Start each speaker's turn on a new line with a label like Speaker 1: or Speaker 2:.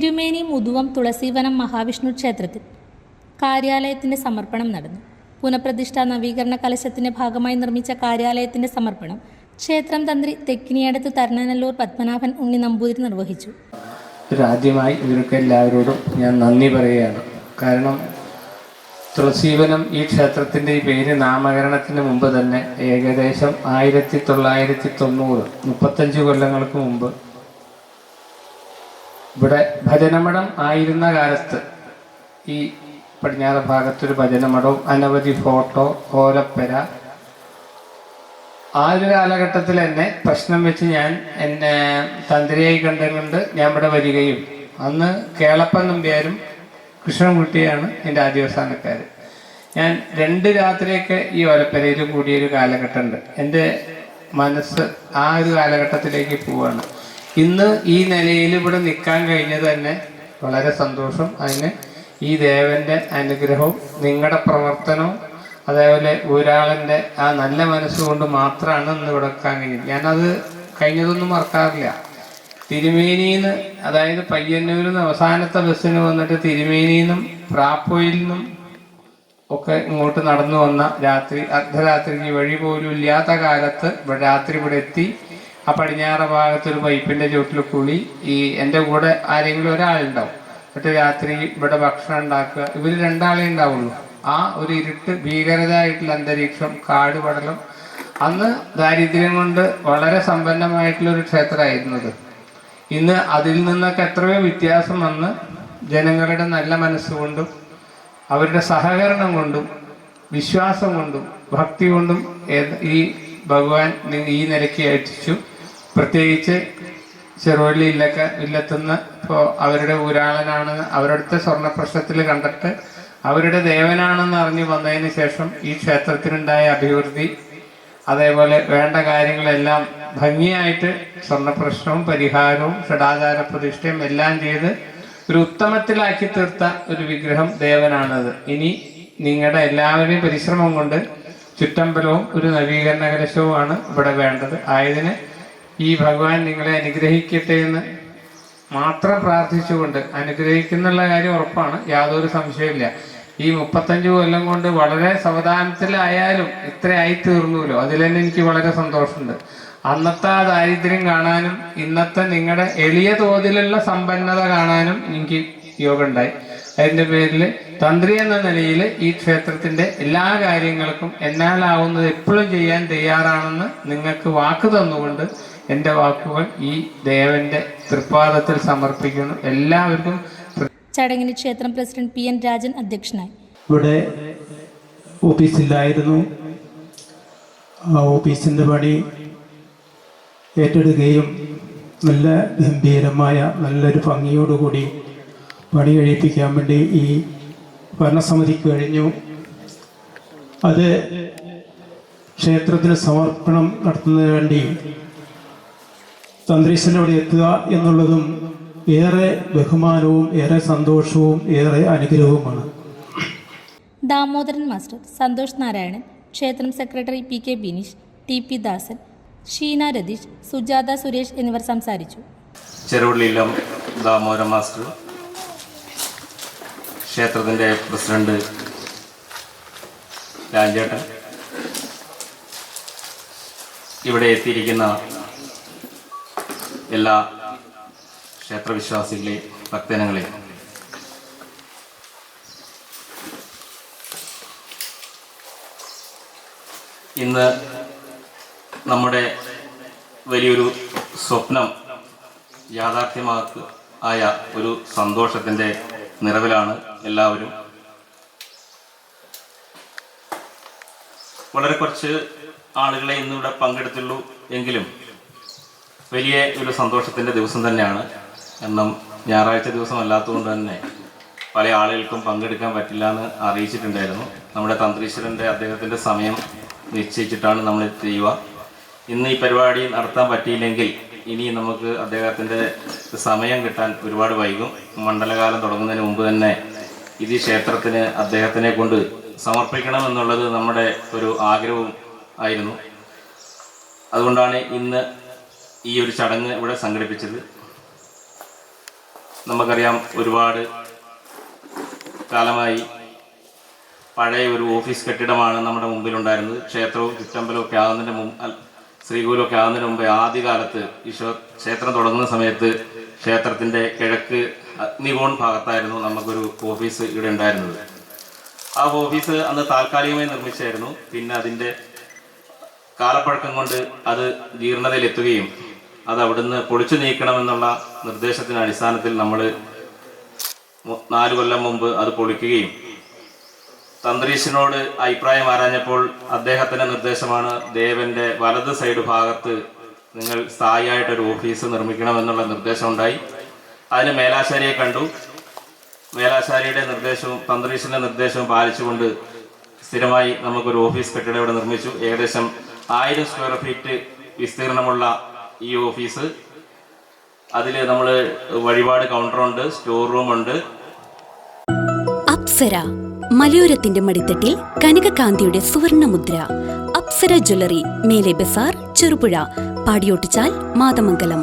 Speaker 1: തിരുമേനി മുതുവം തുളസീവനം മഹാവിഷ്ണു ക്ഷേത്രത്തിൽ കാര്യാലയത്തിന്റെ സമർപ്പണം നടന്നു. പുനഃപ്രതിഷ്ഠാ നവീകരണ കലശത്തിന്റെ ഭാഗമായി നിർമ്മിച്ച കാര്യാലയത്തിന്റെ സമർപ്പണം ക്ഷേത്രം തന്ത്രി തെക്കിനിയടത്ത് തരണനല്ലൂർ പത്മനാഭൻ ഉണ്ണി നമ്പൂതിരി നിർവഹിച്ചു.
Speaker 2: ആദ്യമായി ഇവർക്ക് എല്ലാവരോടും ഞാൻ നന്ദി പറയുകയാണ്. കാരണം തുളസീവനം ഈ ക്ഷേത്രത്തിന്റെ ഈ പേര് നാമകരണത്തിന് മുമ്പ് തന്നെ ഏകദേശം ആയിരത്തി തൊള്ളായിരത്തി തൊണ്ണൂറ് മുപ്പത്തഞ്ച് കൊല്ലങ്ങൾക്ക് മുമ്പ് ഇവിടെ ഭജനമഠം ആയിരുന്ന കാലത്ത് ഈ പടിഞ്ഞാറ് ഭാഗത്തൊരു ഭജനമഠവും അനവധി ഫോട്ടോ ഓലപ്പര. ആ ഒരു കാലഘട്ടത്തിൽ തന്നെ പ്രശ്നം വെച്ച് ഞാൻ എന്നെ തന്ത്രിയായി കണ്ടുകൊണ്ട് ഞാൻ ഇവിടെ വരികയും അന്ന് കേളപ്പൻ നമ്പ്യാരും കൃഷ്ണൻകുട്ടിയാണ് എന്റെ ആദ്യവസാനക്കാർ ഞാൻ രണ്ട് രാത്രിയൊക്കെ ഈ ഓലപ്പരയിൽ കൂടിയൊരു കാലഘട്ടമുണ്ട്. എന്റെ മനസ്സ് ആ ഒരു കാലഘട്ടത്തിലേക്ക് പോവാണ്. ഇന്ന് ഈ നിലയിൽ ഇവിടെ നിൽക്കാൻ കഴിഞ്ഞത് തന്നെ വളരെ സന്തോഷം. അതിന് ഈ ദേവന്റെ അനുഗ്രഹവും നിങ്ങളുടെ പ്രവർത്തനവും അതേപോലെ ഒരാളിന്റെ ആ നല്ല മനസ്സുകൊണ്ട് മാത്രമാണ് ഇന്ന് ഇവിടെ വെക്കാൻ കഴിഞ്ഞത്. ഞാനത് കഴിഞ്ഞതൊന്നും മറക്കാറില്ല. തിരുമേനിന്ന് അതായത് പയ്യന്നൂരിൽ നിന്ന് അവസാനത്തെ ബസ്സിന് വന്നിട്ട് തിരുമേനിന്നും നിന്നും പ്രാപ്പോയിൽ നിന്നും ഒക്കെ ഇങ്ങോട്ട് നടന്നു വന്ന രാത്രി അർദ്ധരാത്രിക്ക് വഴി പോലും ഇല്ലാത്ത കാലത്ത് രാത്രി ഇവിടെ എത്തി ആ പടിഞ്ഞാറ ഭാഗത്ത് ഒരു പൈപ്പിന്റെ ചുവട്ടിൽ കുളി. ഈ എന്റെ കൂടെ ആരെങ്കിലും ഒരാളുണ്ടാവും. എന്നിട്ട് രാത്രി ഇവിടെ ഭക്ഷണം ഉണ്ടാക്കുക. ഇവർ രണ്ടാളേ ഉണ്ടാവുള്ളൂ. ആ ഒരു ഇരുട്ട് ഭീകരതായിട്ടുള്ള അന്തരീക്ഷം കാട് പടലം അന്ന് ദാരിദ്ര്യം കൊണ്ട് വളരെ സമ്പന്നമായിട്ടുള്ള ഒരു ക്ഷേത്രമായിരുന്നത് ഇന്ന് അതിൽ നിന്നൊക്കെ എത്രയോ വ്യത്യാസം വന്ന് ജനങ്ങളുടെ നല്ല മനസ്സുകൊണ്ടും അവരുടെ സഹകരണം കൊണ്ടും വിശ്വാസം കൊണ്ടും ഭക്തി കൊണ്ടും ഈ ഭഗവാൻ ഈ നിലയ്ക്ക് എത്തിച്ചു. പ്രത്യേകിച്ച് ചെറുവള്ളി ഇല്ലക്ക ഇല്ലത്തുനിന്ന് ഇപ്പോൾ അവരുടെ ഊരാളനാണെന്ന് അവരുടെ സ്വർണപ്രശ്നത്തിൽ കണ്ടിട്ട് അവരുടെ ദേവനാണെന്ന് അറിഞ്ഞു വന്നതിന് ശേഷം ഈ ക്ഷേത്രത്തിനുണ്ടായ അഭിവൃദ്ധി അതേപോലെ വേണ്ട കാര്യങ്ങളെല്ലാം ഭംഗിയായിട്ട് സ്വർണപ്രശ്നവും പരിഹാരവും ഷടാചാര പ്രതിഷ്ഠയും എല്ലാം ചെയ്ത് ഒരു ഉത്തമത്തിലാക്കി തീർത്ത ഒരു വിഗ്രഹം ദേവനാണത്. ഇനി നിങ്ങളുടെ എല്ലാവരുടെയും പരിശ്രമം കൊണ്ട് ചുറ്റമ്പലവും ഒരു നവീകരണ കലശവുമാണ് ഇവിടെ വേണ്ടത്. ആയതിന് ഈ ഭഗവാൻ നിങ്ങളെ അനുഗ്രഹിക്കട്ടെ എന്ന് മാത്രം പ്രാർത്ഥിച്ചുകൊണ്ട് അനുഗ്രഹിക്കുന്നുള്ള കാര്യം ഉറപ്പാണ്. യാതൊരു സംശയമില്ല ഈ മുപ്പത്തഞ്ച് കൊല്ലം കൊണ്ട് വളരെ സവധാനത്തിലായാലും ഇത്ര ആയി തീർന്നുല്ലോ അതിൽ തന്നെ എനിക്ക് വളരെ സന്തോഷമുണ്ട്. അന്നത്തെ ആ ദാരിദ്ര്യം കാണാനും ഇന്നത്തെ നിങ്ങളുടെ എളിയ തോതിലുള്ള സമ്പന്നത കാണാനും എനിക്ക് യോഗം ഉണ്ടായി അതിന്റെ പേരിൽ തന്ത്രി എന്ന നിലയിൽ ഈ ക്ഷേത്രത്തിന്റെ എല്ലാ കാര്യങ്ങൾക്കും എന്നാലാവുന്നത് എപ്പോഴും ചെയ്യാൻ തയ്യാറാണെന്ന് നിങ്ങൾക്ക് വാക്ക് തന്നുകൊണ്ട് എന്റെ വാക്കുകൾ ഈ ദേവന്റെ തൃപ്പാദത്തിൽ സമർപ്പിക്കുന്നു. എല്ലാവർക്കും
Speaker 1: ചടങ്ങിന് ക്ഷേത്രം പ്രസിഡന്റ് പി എൻ രാജൻ അധ്യക്ഷനായി.
Speaker 3: ഇവിടെ ഓഫീസില്ലായിരുന്നു ആ ഓഫീസിന്റെ പണി ഏറ്റെടുക്കുകയും നല്ല ഗംഭീരമായ നല്ലൊരു ഭംഗിയോടുകൂടി പണി കഴിപ്പിക്കാൻ വേണ്ടി ഈ ഭരണസമിതിക്ക് കഴിഞ്ഞു. അത് ക്ഷേത്രത്തിന് സമർപ്പണം നടത്തുന്നതിന് വേണ്ടി തന്ത്രീശനോട് എത്തുക എന്നുള്ളതും ഏറെ ബഹുമാനവും ഏറെ സന്തോഷവും ഏറെ അനുഗ്രഹവുമാണ്.
Speaker 1: ദാമോദരൻ മാസ്റ്റർ സന്തോഷ് നാരായണൻ ക്ഷേത്രം secretary P K Bineesh T P Dasan Sheena Ratheesh Sujatha Suresh എന്നിവർ സംസാരിച്ചു.
Speaker 4: ചെറുവള്ളിയിലം ദാമോദരൻ മാസ്റ്റർ ക്ഷേത്രത്തിന്റെ പ്രസിഡന്റ് രാജേട്ടൻ ഇവിടെ എത്തിയിരിക്കുന്ന എല്ലാ ക്ഷേത്രവിശ്വാസികളെ ഭക്തജനങ്ങളെ. ഇന്ന് നമ്മുടെ വലിയൊരു സ്വപ്നം യാഥാർത്ഥ്യമാക്കുക ആയ ഒരു സന്തോഷത്തിന്റെ നിറവിലാണ് എല്ലാവരും. വളരെ കുറച്ച് ആളുകളെ ഇന്നിവിടെ പങ്കെടുത്തുള്ളൂ എങ്കിലും വലിയ ഒരു സന്തോഷത്തിന്റെ ദിവസം തന്നെയാണ്. എന്നും ഞായറാഴ്ച ദിവസം അല്ലാത്തതുകൊണ്ട് തന്നെ പല ആളുകൾക്കും പങ്കെടുക്കാൻ പറ്റില്ല എന്ന് അറിയിച്ചിട്ടുണ്ടായിരുന്നു. നമ്മുടെ തന്ത്രീശ്വരന്റെ അദ്ദേഹത്തിന്റെ സമയം നിശ്ചയിച്ചിട്ടാണ് നമ്മൾ ചെയ്യുക ഇന്ന് ഈ പരിപാടി നടത്താൻ പറ്റിയില്ലെങ്കിൽ ഇനി നമുക്ക് അദ്ദേഹത്തിന്റെ സമയം കിട്ടാൻ ഒരുപാട് വൈകും. മണ്ഡലകാലം തുടങ്ങുന്നതിന് മുമ്പ് തന്നെ ഇത് ക്ഷേത്രത്തിന് അദ്ദേഹത്തിനെ കൊണ്ട് സമർപ്പിക്കണം എന്നുള്ളത് നമ്മുടെ ഒരു ആഗ്രഹവും ആയിരുന്നു. അതുകൊണ്ടാണ് ഇന്ന് ഈ ഒരു ചടങ്ങ് ഇവിടെ സംഘടിപ്പിച്ചത്. നമുക്കറിയാം ഒരുപാട് കാലമായി പഴയ ഒരു ഓഫീസ് കെട്ടിടമാണ് നമ്മുടെ മുമ്പിലുണ്ടായിരുന്നത്. ക്ഷേത്രവും ചുറ്റമ്പലവും ഒക്കെ ആകുന്നതിന്റെ മുമ്പ് ശ്രീകോലമൊക്കെ ആകുന്നതിന് മുമ്പ് ആദ്യകാലത്ത് ഈശോ ക്ഷേത്രം തുടങ്ങുന്ന സമയത്ത് ക്ഷേത്രത്തിന്റെ കിഴക്ക് അഗ്നികോൺ ഭാഗത്തായിരുന്നു നമുക്കൊരു ഓഫീസ് ഇവിടെ ഉണ്ടായിരുന്നത്. ആ ഓഫീസ് അന്ന് താൽക്കാലികമായി നിർമ്മിച്ചായിരുന്നു. പിന്നെ അതിന്റെ കാലപ്പഴക്കം കൊണ്ട് അത് ജീർണതയിലെത്തുകയും അത് അവിടുന്ന് പൊളിച്ചു നീക്കണമെന്നുള്ള നിർദ്ദേശത്തിന്റെ അടിസ്ഥാനത്തിൽ നമ്മൾ നാല് കൊല്ലം മുമ്പ് അത് പൊളിക്കുകയും തന്ത്രീശനോട് അഭിപ്രായം ആരാഞ്ഞപ്പോൾ അദ്ദേഹത്തിന്റെ നിർദ്ദേശമാണ് ദേവന്റെ വലത് സൈഡ് ഭാഗത്ത് നിങ്ങൾ സ്ഥായിയായിട്ടൊരു ഓഫീസ് നിർമ്മിക്കണമെന്നുള്ള നിർദ്ദേശം ഉണ്ടായി അതിന് മേലാശാരിയെ കണ്ടു. മേലാശാരിയുടെ നിർദ്ദേശവും തന്ത്രീശന്റെ നിർദ്ദേശവും പാലിച്ചുകൊണ്ട് സ്ഥിരമായി നമുക്കൊരു ഓഫീസ് കെട്ടിടം ഇവിടെ നിർമ്മിച്ചു. ഏകദേശം ആയിരം സ്ക്വയർ ഫീറ്റ് വിസ്തീർണമുള്ള ഈ ഓഫീസ്. അതിൽ നമ്മൾ വഴിപാട് കൗണ്ടറുണ്ട് സ്റ്റോർ റൂം ഉണ്ട്.
Speaker 5: അപ്സര മലയോരത്തിന്റെ മടിത്തട്ടിൽ കനകകാന്തിയുടെ സുവർണമുദ്ര. അപ്സര ജ്വല്ലറി മേലെ ബസാർ ചെറുപുഴ പാടിയോട്ടിച്ചാൽ മാതമംഗലം.